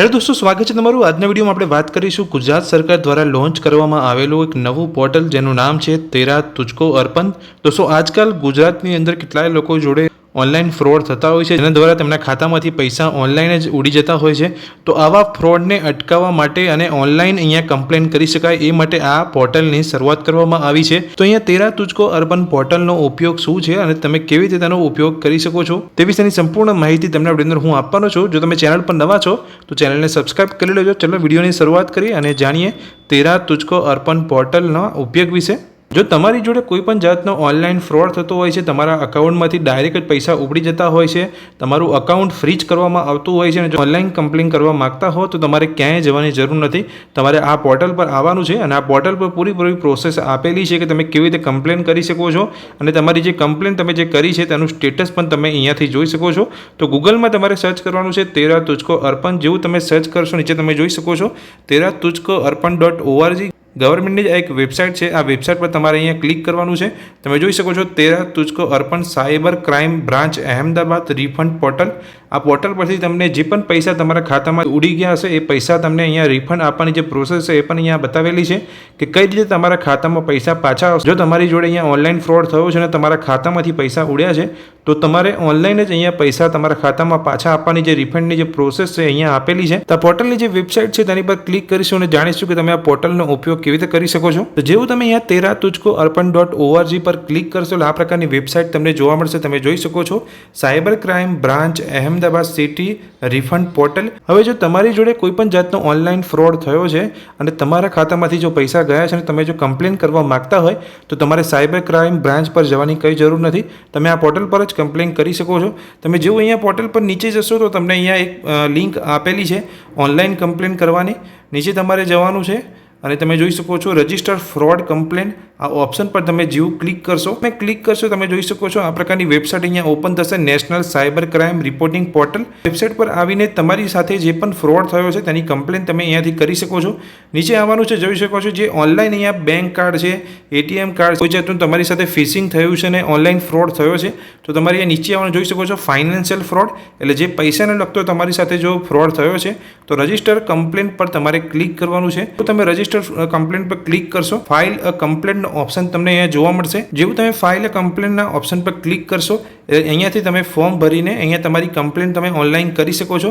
Hello દોસ્તો, સ્વાગત છે તમારું. આજના વિડીયોમાં આપણે વાત કરીશું ગુજરાત સરકાર દ્વારા લોન્ચ કરવામાં આવેલું એક નવું પોર્ટલ જેનું નામ છે તેરા તુજકો અર્પણ. દોસ્તો, આજકાલ ગુજરાતની અંદર કેટલાય લોકો જોડે ઓનલાઈન ફ્રોડ થતા હોય છે. જેના દ્વારા તેમના ખાતામાંથી પૈસા ઓનલાઈન જ ઉડી જતા હોય છે. તો આવા ફ્રોડને અટકાવવા માટે અને ઓનલાઈન અહીંયા કમ્પ્લેન કરી શકાય એ માટે આ પોર્ટલની શરૂઆત કરવામાં આવી છે. તો અહીંયા તેરા તુજકો અર્બન પોર્ટલનો ઉપયોગ શું છે અને તમે કેવી રીતે તેનો ઉપયોગ કરી શકો છો? તે વિશેની સંપૂર્ણ માહિતી તમને આપણી અંદર હું આપવાનો છું. જો તમે ચેનલ પર નવા છો, તો ચેનલને સબસ્ક્રાઇબ કરી લેજો. ચલો વિડીયોની શરૂઆત કરીએ અને જાણીએ તેરા તુજકો અર્પણ પોર્ટલના ઉપયોગ વિશે. જો તમારી જોડે કોઈ પણ જાતનો ઓનલાઈન ફ્રોડ થતો હોય છે, તમારા અકાઉન્ટમાંથી ડાયરેક્ટ પૈસા ઉપડી જતા હોય છે, તમારું અકાઉન્ટ ફ્રીજ કરવામાં આવતું હોય છે અને જો ઓનલાઈન કમ્પ્લેન કરવા માગતા હો, તો તમારે ક્યાંય જવાની જરૂર નથી. તમારે આ પોર્ટલ પર આવવાનું છે અને આ પોર્ટલ પર પૂરીપૂરી પ્રોસેસ આપેલી છે કે તમે કેવી રીતે કમ્પ્લેન કરી શકો છો અને તમારી જે કમ્પ્લેન તમે જે કરી છે, તેનું સ્ટેટસ પણ તમે અહીંયાથી જોઈ શકો છો. તો ગૂગલમાં તમારે સર્ચ કરવાનું છે તેરા તુચકો અર્પણ જેવું તમે સર્ચ કરશો, નીચે તમે જોઈ શકો છો. તેરા તુચકો અર્પણ ડોટ ઓઆરજી ગવર્મેન્ટની જ એક વેબસાઇટ છે. આ વેબસાઇટ પર તમારે અહીંયા ક્લિક કરવાનું છે. તમે જોઈ શકો છો તેરા તુજકો અર્પણ cyber crime branch Ahmedabad refund portal. આ પોર્ટલ પરથી તમને જે પણ પૈસા તમારા ખાતામાં ઉડી ગયા હશે, એ પૈસા તમને અહીંયા રિફંડ આપવાની જે પ્રોસેસ છે, એ પણ અહીંયા બતાવેલી છે કે કઈ રીતે તમારા ખાતામાં પૈસા પાછા આવશે. જો તમારી જોડે અહીંયા ઓનલાઈન ફ્રોડ થયો છે અને તમારા ખાતામાંથી પૈસા ઉડ્યા છે તો તમારે ઓનલાઈન જ અહીંયા પૈસા તમારા ખાતામાં પાછા આપવાની જે રિફંડની જે પ્રોસેસ છે અહીંયા આપેલી છે. તો પોર્ટલની જે વેબસાઇટ છે તેની પર ક્લિક કરીશું અને જાણીશું કે તમે આ પોર્ટલનો ઉપયોગ કેવી રીતે કરી શકો છો. તો જેવું તમે અહીંયા તેરા તુચકો અર્પણ ડોટ ઓઆરજી પર ક્લિક કરશો એટલે આ પ્રકારની વેબસાઇટ તમને જોવા મળશે. તમે જોઈ શકો છો cyber crime branch, Ahmedabad city refund portal હવે જો તમારી જોડે કોઈ પણ જાતનો ઓનલાઈન ફ્રોડ થયો છે અને તમારા ખાતામાંથી જો પૈસા ગયા છે અને તમે જો કમ્પ્લેન કરવા માંગતા હોય, તો તમારે સાયબર ક્રાઇમ બ્રાન્ચ પર જવાની કંઈ જરૂર નથી. તમે આ પોર્ટલ પર જ કમ્પ્લેન કરી શકો છો. તમે જેવું અહીંયા પોર્ટલ પર નીચે જશો તો તમને અહીંયા એક લિંક આપેલી છે ઓનલાઈન કમ્પ્લેન કરવાની. નીચે તમારે જવાનું છે અને તમે જોઈ શકો છો રજિસ્ટર ફ્રોડ કમ્પ્લેન આ ઓપ્શન પર તમે જેવું ક્લિક કરશો, તમે ક્લિક કરશો, તમે જોઈ શકો છો આ પ્રકારની વેબસાઇટ અહીંયા ઓપન થશે national cyber crime reporting portal website પર આવીને તમારી સાથે જે પણ ફ્રોડ થયો છે, તેની કમ્પ્લેન તમે અહીંયાથી કરી શકો છો. નીચે આવવાનું છે, જોઈ શકો છો જે ઓનલાઈન અહીંયા બેંક કાર્ડ છે એટીએમ કાર્ડ કોઈ જાતનું તમારી સાથે ફિશિંગ થયું છે ને ઓનલાઈન ફ્રોડ થયો છે, તો તમારે અહીંયા નીચે આવવાનું જોઈ શકો છો ફાઇનાન્શિયલ ફ્રોડ એટલે જે પૈસાને લગતો તમારી સાથે જો ફ્રોડ થયો છે, તો રજિસ્ટર કમ્પ્લેન પર તમારે ક્લિક કરવાનું છે. તો તમે રજિસ્ટર કમ્પ્લેન પર ક્લિક કરશો ફાઇલ અ કમ્પ્લેનનો ઓપ્શન તમને અહીંયા જોવા મળશે. જેવું તમે ફાઇલ કમ્પ્લેનના ઓપ્શન પર ક્લિક કરશો અહીંયાથી તમે ફોર્મ ભરીને અહીંયા તમારી કમ્પ્લેન તમે ઓનલાઈન કરી શકો છો.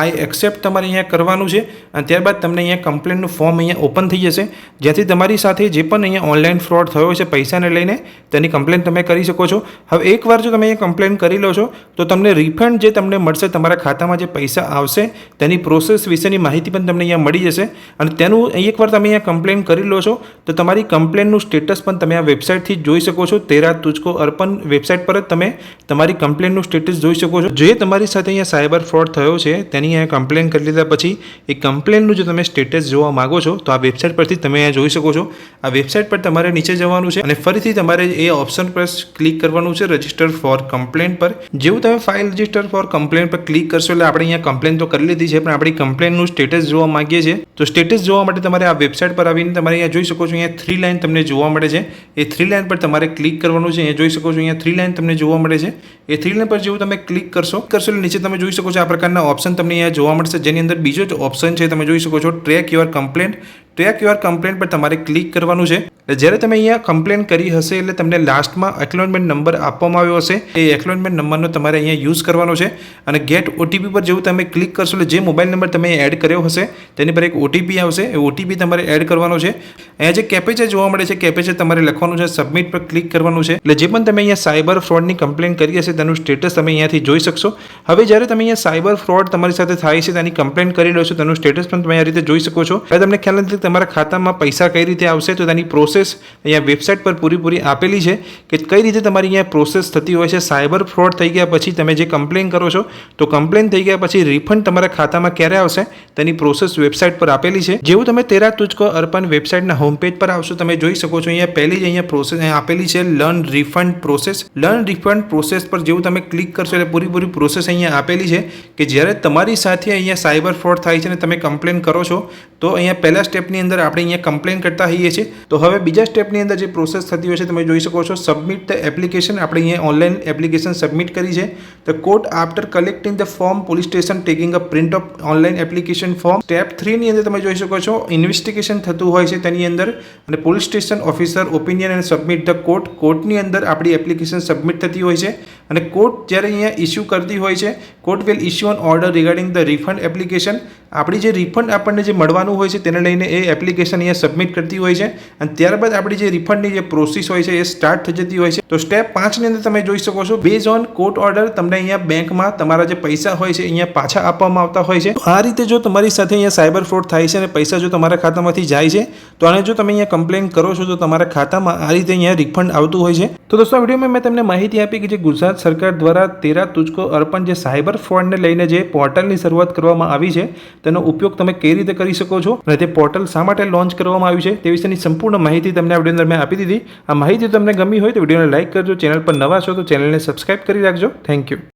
આઈ એક્સેપ્ટ તમારે અહીંયા કરવાનું છે અને ત્યારબાદ તમને અહીંયા કમ્પ્લેનનું ફોર્મ અહીંયા ઓપન થઈ જશે. જેથી તમારી સાથે જે પણ અહીંયા ઓનલાઈન ફ્રોડ થયો છે પૈસાને લઈને તેની કમ્પ્લેન તમે કરી શકો છો. હવે એકવાર જો તમે અહીંયા કમ્પ્લેન કરી લો છો, તો તમને રિફંડ જે તમને મળશે તમારા ખાતામાં જે પૈસા આવશે, તેની પ્રોસેસ વિશેની માહિતી પણ તમને અહીંયા મળી જશે. અને તેનું એકવાર તમે અહીંયા કમ્પ્લેન કરી લો છો, તો તમારી કમ્પ્લેનનું સ્ટેટસ પણ તમે આ વેબસાઇટથી જોઈ શકો છો. તેરા તુચકો અર્પણ વેબસાઇટ પર જ તમે તમારી કમ્પ્લેનનું સ્ટેટસ જોઈ શકો છો. જે તમારી સાથે અહીંયા સાયબર ફ્રોડ થયો છે, તેની અહીંયા કમ્પ્લેન કરી લીધા પછી, એ કમ્પ્લેનનું જો તમે સ્ટેટસ જોવા માગો છો, તો આ વેબસાઇટ પરથી તમે અહીંયા જોઈ શકો છો. આ વેબસાઇટ પર તમારે નીચે જવાનું છે અને ફરીથી તમારે એ ઓપ્શન પર ક્લિક કરવાનું છે રજિસ્ટર ફોર કમ્પ્લેન પર. જેવું તમે ફાઇલ રજિસ્ટર ફોર કમ્પ્લેન પર ક્લિક કરશો, એટલે આપણે અહીંયા કમ્પ્લેન તો કરી લીધી છે, પણ આપણી કમ્પ્લેનનું સ્ટેટસ જોવા માંગીએ છીએ. તો સ્ટેટસ જોવા માટે તમારે આ વેબસાઇટ પર આવીને તમારે અહીંયા જોઈ શકો છો, અહીંયા થ્રી લાઇન તમને જોવા મળે છે. એ થ્રી લાઇન પર તમારે ક્લિક કરવાનું છે, અહીંયા જોઈ શકો છો, અહીંયા થ્રી લાઇન તમને જોવા મળે છે. એ થ્રી પર જેવું તમે ક્લિક કરશો કરશો નીચે તમે જોઈ શકો છો આ પ્રકારના ઓપ્શન તમને અહીંયા જોવા મળશે. જેની અંદર બીજો જ ઓપ્શન છે, તમે જોઈ શકો છો track your complaint track your complaint પર તમારે ક્લિક કરવાનું છે. એટલે જ્યારે તમે અહીંયા કમ્પ્લેન કરી હશે, એટલે તમને લાસ્ટમાં એક્નોલેજમેન્ટ નંબર આપવામાં આવ્યો હશે. એ એક્નોલેજમેન્ટ નંબરનો તમારે અહીંયા યુઝ કરવાનો છે. અને ગેટ ઓટીપી પર જેવું તમે ક્લિક કરશો, એટલે જે મોબાઈલ નંબર તમે એડ કર્યો હશે, તેની પર એક ઓટીપી આવશે. એ ઓટીપી તમારે એડ કરવાનો છે. અહીંયા જે કેપેચર જોવા મળે છે કેપેચર તમારે લખવાનું છે સબમિટ પર ક્લિક કરવાનું છે. એટલે જે પણ તમે અહીંયા સાયબર ફ્રોડની કમ્પ્લેન કરી હશે, તેનું સ્ટેટસ તમે અહીંયાથી જોઈ શકશો. હવે જ્યારે તમે અહીંયા સાયબર ફ્રોડ તમારી સાથે થાય છે, તેની કમ્પ્લેન કરી લો છો, તેનું સ્ટેટસ પણ તમે આ રીતે જોઈ શકો છો. હવે તમને ખ્યાલ નથી તમારા ખાતામાં પૈસા કઈ રીતે આવશે તો તેની પ્રોસેસ અહીંયા વેબસાઇટ પર પૂરીપૂરી આપેલી છે કે કઈ રીતે તમારી અહીંયા પ્રોસેસ થતી હોય છે. સાયબર ફ્રોડ થઈ ગયા પછી તમે જે કમ્પ્લેન કરો છો, તો કમ્પ્લેન થઈ ગયા પછી રિફંડ તમારા ખાતામાં ક્યારે આવશે? તેની પ્રોસેસ વેબસાઇટ પર આપેલી છે. જેવું તમે તેરા તુજકો અર્પણ વેબસાઇટના હોમ પેજ પર આવશો, તમે જોઈ શકો છો અહીંયા પહેલી જ અહીંયા પ્રોસેસ આપેલી છે. Learn refund process learn refund process પર જેવું તમે ક્લિક કરશો એટલે પૂરીપૂરી પ્રોસેસ અહીંયા આપેલી છે કે જ્યારે તમારી સાથે અહીંયા સાયબર ફ્રોડ થાય છે અને તમે કમ્પ્લેન કરો છો, તો અહીંયા પહેલા સ્ટેપ સ્ટેપની અંદર આપણે અહીંયા કમ્પ્લેન કરતા હોઈએ છીએ. તો હવે બીજા સ્ટેપની અંદર જે પ્રોસેસ થતી હોય છે, તમે જોઈ શકો છો સબમિટ ધ એપ્લિકેશન આપણે અહીંયા ઓનલાઈન એપ્લિકેશન સબમિટ કરી છે. The court after collecting the form police station taking a print of online application form step થ્રીની અંદર તમે જોઈ શકો છો ઇન્વેસ્ટિગેશન થતું હોય છે તેની અંદર. અને પોલીસ સ્ટેશન ઓફિસર ઓપિનિયન અને સબમિટ ધ કોર્ટ કોર્ટની અંદર આપણી એપ્લિકેશન સબમિટ થતી હોય છે. અને કોર્ટ જ્યારે અહીંયા ઇસ્યુ કરતી હોય છે court will issue on order regarding the refund application આપણી જે રિફંડ આપણને જે મળવાનું હોય છે તેને લઈને એ એપ્લિકેશન અહીંયા સબમિટ કરતી હોય છે અને ત્યારબાદ આપણી જે રિફંડની જે પ્રોસેસ હોય છે એ સ્ટાર્ટ થઈ જતી હોય છે. તો સ્ટેપ પાંચની અંદર તમે જોઈ શકો છો બેઝ ઓન કોર્ટ ઓર્ડર તમને અહીંયા બેંકમાં તમારા જે પૈસા હોય છે અહીંયા પાછા આપવામાં આવતા હોય છે. આ રીતે જો તમારી સાથે અહીંયા સાયબર ફ્રોડ થાય છે અને પૈસા જો તમારા ખાતામાંથી જાય છે, તો આને જો તમે અહીંયા કમ્પ્લેન કરો છો તો તમારા ખાતામાં આ રીતે અહીંયા રિફંડ આવતું હોય છે. તો દોસ્તો, આ વિડીયોમાં મેં તમને માહિતી આપી કે જે ગુજરાત સરકાર દ્વારા તેરા તુચકો અર્પણ જે સાયબર ફ્રોડને લઈને જે પોર્ટલની શરૂઆત કરવામાં આવી છે તેનો ઉપયોગ તમે કઈ રીતે કરી શકો છો અને તે પોર્ટલ શા માટે લોન્ચ કરવામાં આવ્યું છે તે વિશેની સંપૂર્ણ માહિતી તમને આ વીડિયો અંદર મેં આપી દીધી. આ માહિતી તમને ગમી હોય તો વિડીયોને લાઇક કરજો, ચેનલ પર નવા છો તો ચેનલને સબસ્ક્રાઇબ કરી રાખજો. Thank you